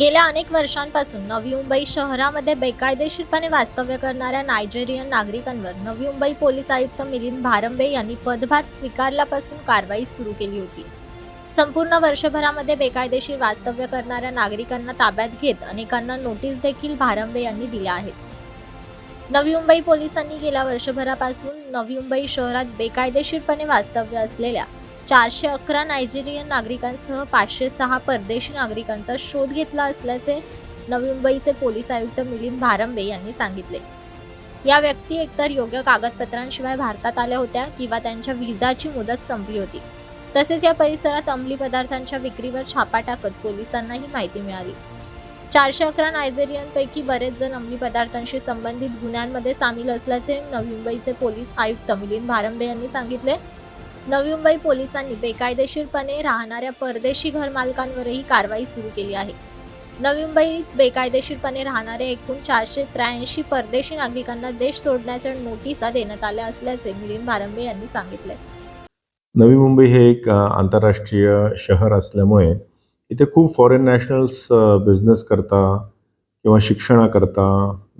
गेल्या अनेक वर्षांपासून नवी मुंबई शहरामध्ये बेकायदेशीरपणे वास्तव्य करणाऱ्या नायजेरियन नागरिकांवर नवी मुंबई पोलीस आयुक्त मिलिंद भारंबे यांनी पदभार स्वीकारल्यापासून कारवाई सुरू केली होती. संपूर्ण वर्षभरामध्ये बेकायदेशीर वास्तव्य करणाऱ्या नागरिकांना ताब्यात घेत अनेकांना नोटीस देखील भारंबे यांनी दिल्या आहेत. नवी मुंबई पोलिसांनी गेल्या वर्षभरापासून नवी मुंबई शहरात बेकायदेशीरपणे वास्तव्य असलेल्या चारशे अकरा नायजेरियन नागरिकांसह पाचशे सहा परदेशी नागरिकांचा शोध घेतला असल्याचे नवी मुंबईचे पोलीस आयुक्त मिलिंद भारंबे यांनी सांगितले. या व्यक्ती एकतर योग्य कागदपत्रांशिवाय भारतात आल्या होत्या किंवा त्यांच्या व्हिजाची मुदत संपली होती. तसेच या परिसरात अंमली पदार्थांच्या विक्रीवर छापा टाकत पोलिसांना ही माहिती मिळाली. चारशे अकरा नायजेरियनपैकी बरेच जण अंमली पदार्थांशी संबंधित गुन्ह्यांमध्ये सामील असल्याचे नवी मुंबईचे पोलीस आयुक्त मिलिंद भारंबे यांनी सांगितले. नवी मुंबई पोलिसांनी बेकायदेशीरपणे राहणाऱ्या परदेशी घरमालकांवरही कारवाई सुरू केली आहे. नवी मुंबईत बेकायदेशीरपणे राहणाऱ्या एकूण चारशे त्र्याऐंशी परदेशी नागरिकांना देश सोडण्याच्या नोटिसा देण्यात आल्या असल्याचे मिलिंद भारंबे यांनी सांगितले. नवी मुंबई हे एक आंतरराष्ट्रीय शहर असल्यामुळे इथे खूप फॉरेन नॅशनल्स बिझनेस करता किंवा शिक्षणाकरता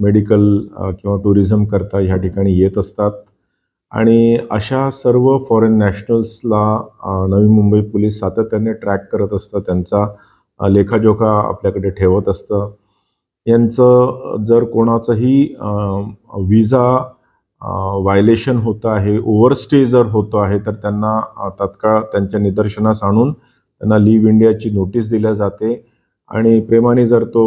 मेडिकल किंवा टुरिझम करता ह्या ठिकाणी येत असतात. आणि अशा सर्व फॉरेन नॅशनल्सला नवी मुंबई पोलीस सातत्याने ट्रॅक करत असतं. त्यांचा लेखाजोखा आपल्याकडे ठेवत असतं. यांचं जर कोणाचंही विजा व्हायलेशन होतं आहे ओव्हरस्टे जर होतं आहे तर त्यांना तत्काळ त्यांच्या निदर्शनास आणून त्यांना लिव्ह इंडियाची नोटीस दिल्या जाते. आणि प्रेमाने जर तो